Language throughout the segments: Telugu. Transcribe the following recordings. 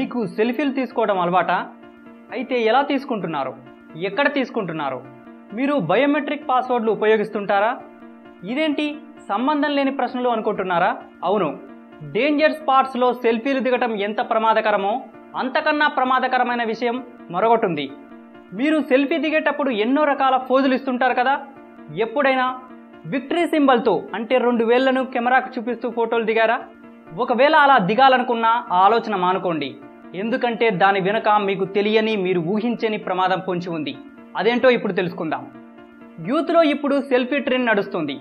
మీకు సెల్ఫీలు తీసుకోవడం అలవాట? అయితే ఎలా తీసుకుంటున్నారు? ఎక్కడ తీసుకుంటున్నారు? మీరు బయోమెట్రిక్ పాస్వర్డ్లు ఉపయోగిస్తుంటారా? ఇదేంటి? సంబంధం లేని ప్రశ్నలు అనుకుంటున్నారా? అవును. డేంజర్ స్పాట్స్లో సెల్ఫీలు దిగటం ఎంత ప్రమాదకరమో అంతకన్నా ప్రమాదకరమైన విషయం మరొకటి ఉంది మీరు సెల్ఫీ దిగేటప్పుడు ఎన్నో రకాల ఫోజులు ఇస్తుంటారు కదా? ఎప్పుడైనా? విక్టరీ సింబల్తో అంటే రెండు వేళ్ళను కెమెరాకు చూపిస్తూ ఫోటోలు దిగారా? ఒకవేళ అలా దిగాలనుకున్నా ఆ ఆలోచన మానుకోండి. ఎందుకంటే దాని వెనుక మీకు తెలియని మీరు ఊహించని ప్రమాదం పొంచి ఉంది. అదేంటో ఇప్పుడు తెలుసుకుందాం. యూత్లో ఇప్పుడు సెల్ఫీ ట్రెండ్ నడుస్తుంది.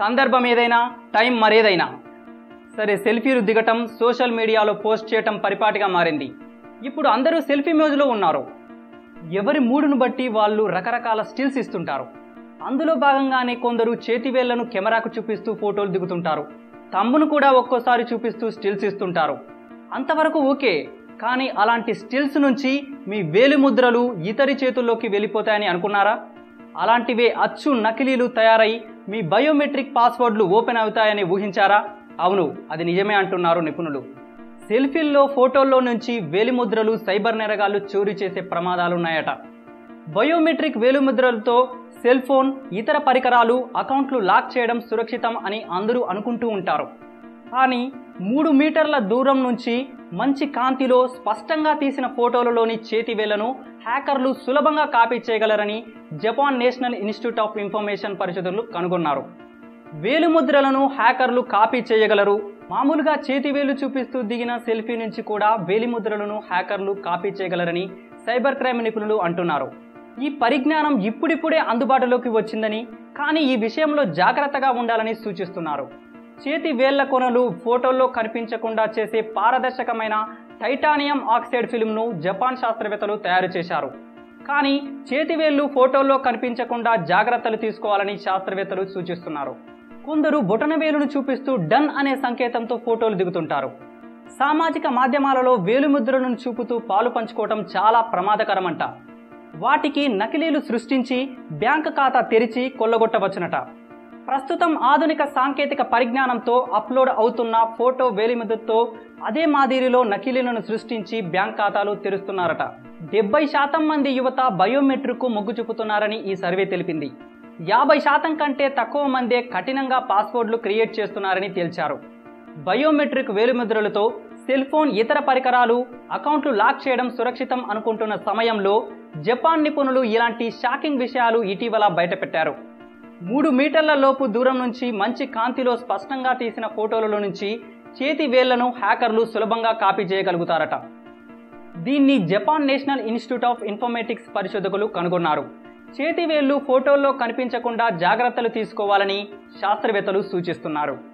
సందర్భం ఏదైనా టైం మరేదైనా. సరే సెల్ఫీలు దిగటం సోషల్ మీడియాలో పోస్ట్ చేయటం పరిపాటిగా మారింది. ఇప్పుడు అందరూ సెల్ఫీ మ్యూజ్లో ఉన్నారు. ఎవరి మూడును బట్టి వాళ్ళు రకరకాల స్టిల్స్ ఇస్తుంటారు. అందులో భాగంగానే కొందరు చేతివేళ్ళను కెమెరాకు చూపిస్తూ ఫోటోలు దిగుతుంటారు. తమ్మును కూడా ఒక్కోసారి చూపిస్తూ స్టిల్స్ ఇస్తుంటారు. అంతవరకు ఓకే. కానీ అలాంటి స్టిల్స్ నుంచి మీ వేలి ముద్రలు ఇతరి చేతుల్లోకి వెళ్ళిపోతాయని అనుకున్నారా? అలాంటివే అచ్చు నకిలీలు తయారై మీ బయోమెట్రిక్ పాస్వర్డ్లు ఓపెన్ అవుతాయని ఊహించారా? అవును అది నిజమే అంటున్నారు నిపుణులు. సెల్ఫీల్లో ఫోటోల్లో నుంచి వేలిముద్రలు సైబర్ నేరగాళ్ళు చోరీ చేసే ప్రమాదాలున్నాయట. బయోమెట్రిక్ వేలిముద్రలతో సెల్ ఫోన్ ఇతర పరికరాలు అకౌంట్లు లాక్ చేయడం సురక్షితం అని అందరూ అనుకుంటూ ఉంటారు. కానీ మూడు మీటర్ల దూరం నుంచి మంచి కాంతిలో స్పష్టంగా తీసిన ఫోటోలలోని చేతివేళ్ళను హ్యాకర్లు సులభంగా కాపీ చేయగలరని Japan National Institute of Information పరిశోధకులు కనుగొన్నారు. వేలిముద్రలను హ్యాకర్లు కాపీ చేయగలరు. మామూలుగా చేతివేలు చూపిస్తూ దిగిన సెల్ఫీ నుంచి కూడా వేలిముద్రలను హ్యాకర్లు కాపీ చేయగలరని సైబర్ క్రైమ్ నిపుణులు అంటున్నారు. ఈ పరిజ్ఞానం ఇప్పుడిప్పుడే అందుబాటులోకి వచ్చిందని కానీ ఈ విషయంలో జాగ్రత్తగా ఉండాలని సూచిస్తున్నారు. చేతి వేళ్ళ కొనలు ఫోటోల్లో కనిపించకుండా చేసే పారదర్శకమైన టైటానియం ఆక్సైడ్ ఫిల్మ్ను జపాన్ శాస్త్రవేత్తలు తయారు చేశారు. కానీ చేతివేళ్ళు ఫోటోల్లో కనిపించకుండా జాగ్రత్తలు తీసుకోవాలని శాస్త్రవేత్తలు సూచిస్తున్నారు. కొందరు బొటనవేలును చూపిస్తూ డన్ అనే సంకేతంతో ఫోటోలు దిగుతుంటారు. సామాజిక మాధ్యమాలలో వేలుముద్రలను చూపుతూ పాలు పంచుకోవటం చాలా ప్రమాదకరమంట. వాటికి నకిలీలు సృష్టించి బ్యాంక్ ఖాతా తెరిచి కొల్లగొట్టవచ్చునట. ప్రస్తుతం ఆధునిక సాంకేతిక పరిజ్ఞానంతో అప్లోడ్ అవుతున్న ఫోటో వేలిముద్రతో అదే మాదిరిలో నకిలీలను సృష్టించి బ్యాంక్ ఖాతాలు తెరుస్తున్నారట. డెబ్బై శాతం మంది యువత బయోమెట్రిక్ మొగ్గు చూపుతున్నారని ఈ సర్వే తెలిపింది. యాభై శాతం కంటే తక్కువ మందే కఠినంగా పాస్వర్డ్లు క్రియేట్ చేస్తున్నారని తేల్చారు. బయోమెట్రిక్ వేలిముద్రలతో సెల్ ఫోన్ ఇతర పరికరాలు అకౌంట్లు లాక్ చేయడం సురక్షితం అనుకుంటున్న సమయంలో జపాన్ నిపుణులు ఇలాంటి షాకింగ్ విషయాలు ఇటీవల బయటపెట్టారు. మూడు మీటర్ల లోపు దూరం నుంచి మంచి కాంతిలో స్పష్టంగా తీసిన ఫోటోలలో నుంచి చేతి వేళ్ళను హ్యాకర్లు సులభంగా కాపీ చేయగలుగుతారట. దీన్ని Japan National Institute of Informatics పరిశోధకులు కనుగొన్నారు. చేతివేళ్ళు ఫోటోల్లో కనిపించకుండా జాగ్రత్తలు తీసుకోవాలని శాస్త్రవేత్తలు సూచిస్తున్నారు.